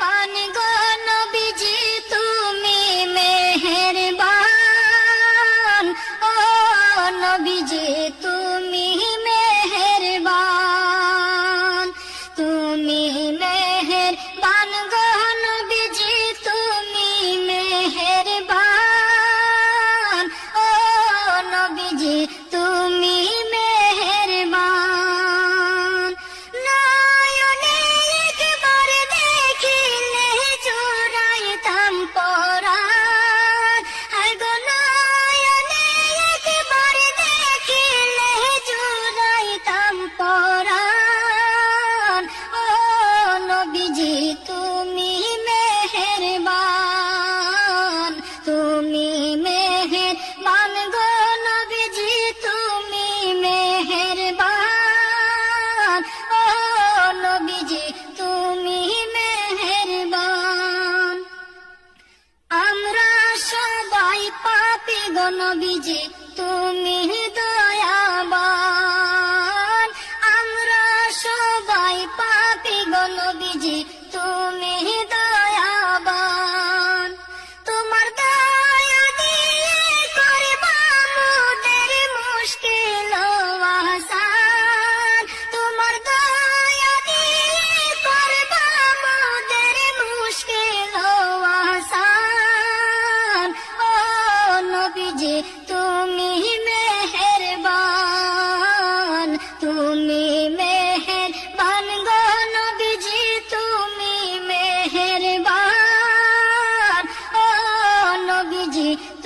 বান গো নবীজি, তুমি মেহেরবান। ও নবীজি, তুমি মেহেরবান। তুমি মেহেরবান গো নবীজি, তুমি মেহেরবান। ও নবীজি পাপি গো নবীজি তুমি দয়াবান। আমরা সবাই পাপি গো নবীজি তুমি মেহেরবান তুমি মেহেরবান গো নবীজি তুমি মেহেরবান। ও নবীজি তুমি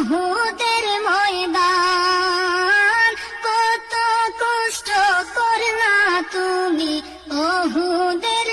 বহুদের ময়দান কত কষ্ট করলা তুমি বহুদের